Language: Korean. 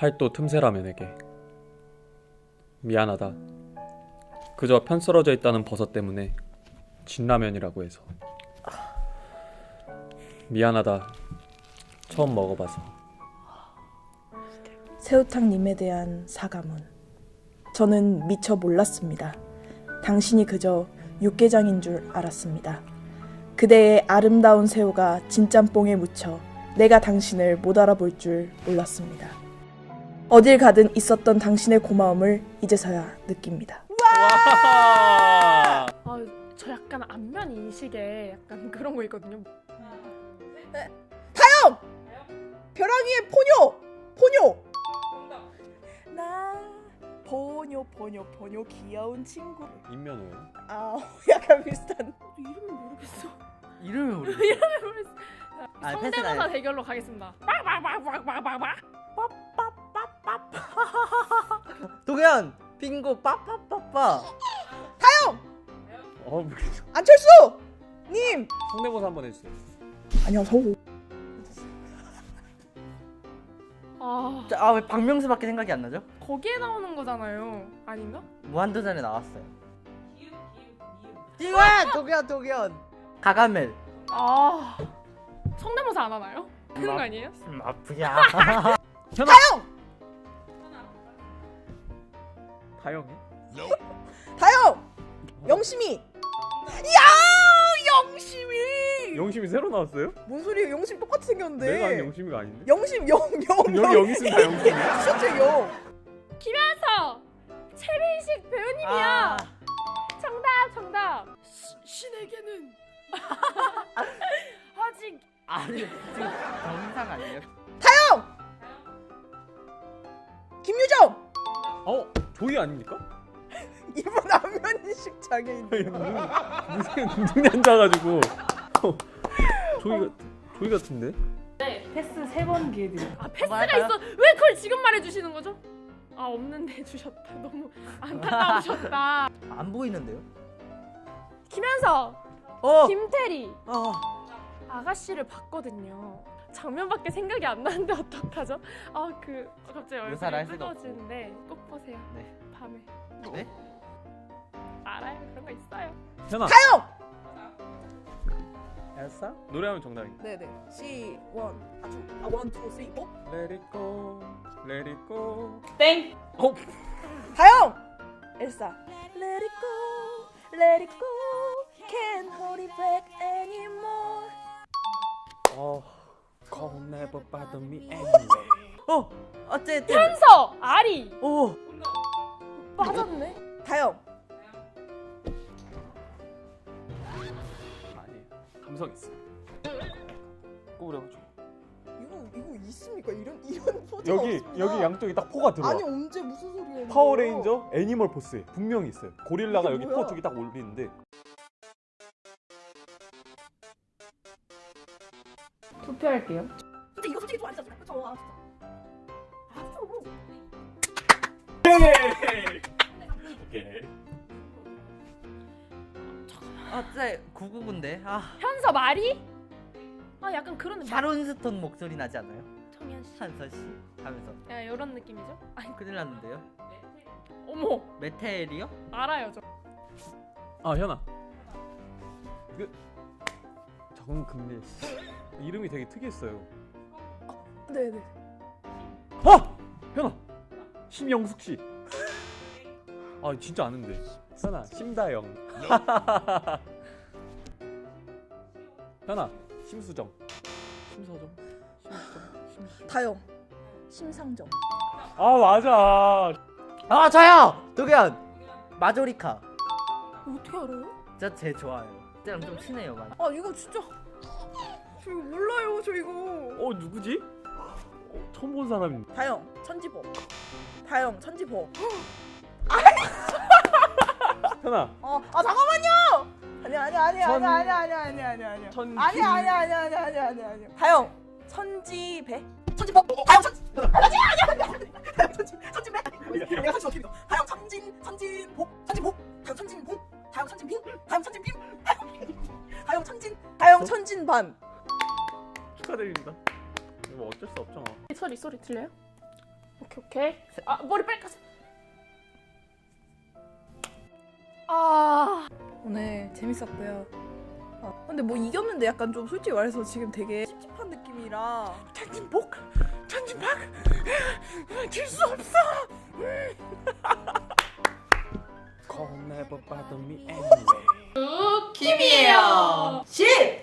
팔도 틈새라면에게 미안하다. 그저 편쓰러져 있다는 버섯 때문에 진라면이라고 해서 미안하다. 처음 먹어봐서 새우탕님에 대한 사과문. 저는 미처 몰랐습니다. 당신이 그저 육개장인 줄 알았습니다. 그대의 아름다운 새우가 진짬뽕에 묻혀 내가 당신을 못 알아볼 줄 몰랐습니다. 어딜 가든 있었던 당신의 고마움을 이제서야 느낍니다. 와! 아, 저 약간 안면 인식에 약간 그런 거 있거든요. 벼랑이의 포뇨! 포뇨! 나 포뇨 포뇨 포뇨 귀여운 친구. 인면호요? 아 약간 비슷한. 이름을 모르겠어. 이름을 모르겠어. 이름을 모르겠어. 아, 성대모사. 대결로 가겠습니다. 빠바바바바 바바. 도겸 빙고 빠빠빠빠. 어, 뭐, 안철수 님 성대모사 한번 해주세요. 안녕하세요. 아, 아왜 박명수밖에 생각이 안 나죠? 거기에 나오는 거잖아요. 아닌가? 무한도전에 나왔어요. 지원 도겸 도겸. 가가멜. 아, 성대모사 안 하나요? 그런 거 아니에요? 음, 아프야. 다영이? 다영 영심이. 야 영심이. 영심이 새로 나왔어요? 뭔 소리예요? 영심 똑같이 생겼는데. 내가 아는 영심이가 아닌데? 영심 영영 여기 여기 있으면 다 영심이야? 티셔츠 영. 김현서! 최민식 배우님이야! 아, 정답, 정답! 시, 신에게는 아직 아니 지금 정상 아니에요? 김유정. 어? 조이 아닙니까? 이분 안면인식 장애인. 아니, 눈, 눈이 안 자가지고 어, 조이 같 조이 같은데? 패스 세 번 기회 드립니다. 아 패스가 맞아요? 있어 왜 그걸 지금 말해 주시는 거죠? 아 없는데 주셨다 너무 안타까우셨다 안 보이는데요? 김현서 어. 김태리 어. 아가씨를 봤거든요 장면밖에 생각이 안 나는데 어떡하죠? 아 그 갑자기 묘사를 할 얼굴이 수가 없고. 뜨거워지는데 꼭 보세요 네. 밤에 네? 알아요 그런 거 있어요 현아 다영. 알았어? 노래하면 정답입니다. 네네. C 원 아주 아 원투 쓰리 포. Let it go, let it go. 땡! 어? 다영. 엘사. Let it go, let it go, can't hold it back anymore. 어, God never bother me anyway. 어. 어쨌든. 현서 아리 오. 빠졌네 다영. 아니에요. 감성 있어. 꼬부려가지고. 이거 이거 있습니까? 이런 이런 포즈 여기 없습니다. 여기 양쪽에 딱 포가 들어와. 아니 언제 무슨 소리예요? 파워레인저 애니멀 포스에 분명히 있어요. 고릴라가 이게 여기 뭐야? 포두개딱 올리는데 투표할게요. 근데 이거 솔직히 좀 아니잖아. 그쵸? 아, 오케이. 어째 999인데. 아. 현서 마리? 아 약간 그런 마- 샤론 스톤 목소리 나지 않아요? 청현 씨 한서 씨 하면서 야, 이런 느낌이죠? 아니 큰일 났는데요. 어머 메텔이요? 알아요 저 아 현아. 그 정금래 씨. 이름이 되게 특이했어요. 네네. 아! 현아. 심영숙 씨. 아 진짜 아는데. 현아 심다영. 현아 심수정. 심서정. 심수정. 심수. 다영. 심상정. 아 맞아. 아 저요. 도겸. 마조리카. 어떻게 알아요? 진짜 제 좋아요. 쟤랑 좀 친해요 많이. 아 이거 진짜 저 이거 몰라요 저 이거. 어 누구지? 어, 처음 본 사람인데. 다영 천지보. 다영 천지보. 현아. 어, 아 잠깐만요. 아니 아니 아니 천- 아니 아니 아니 아니 아니 아니. 천. 아니 아니 아니 아니 아니 아니 아니. 다영 천지배. 천지보. 다영 천. 아니 아니 아니 아니. 다영 천지 천지배. 내가 천지 어떻게 믿어? 다영 천진 천진복 천진복. 다영 천진복. 다영 천진빙. 다영 천진빙. 다영- 다영 천진. 다영 천진반. 축하드립니다. 뭐 어쩔 수 없죠. 뭐. 소리 소리 들려요? 오케이 오케이. 아 머리 빨리 가서. 아 오늘 재밌었고요. 어, 근데 뭐 이겼는데 약간 좀 솔직히 말해서 지금 되게 찝찝한 느낌이라 천진복 천진박 질수 없어 Call never bother me anyway 김이에요. 10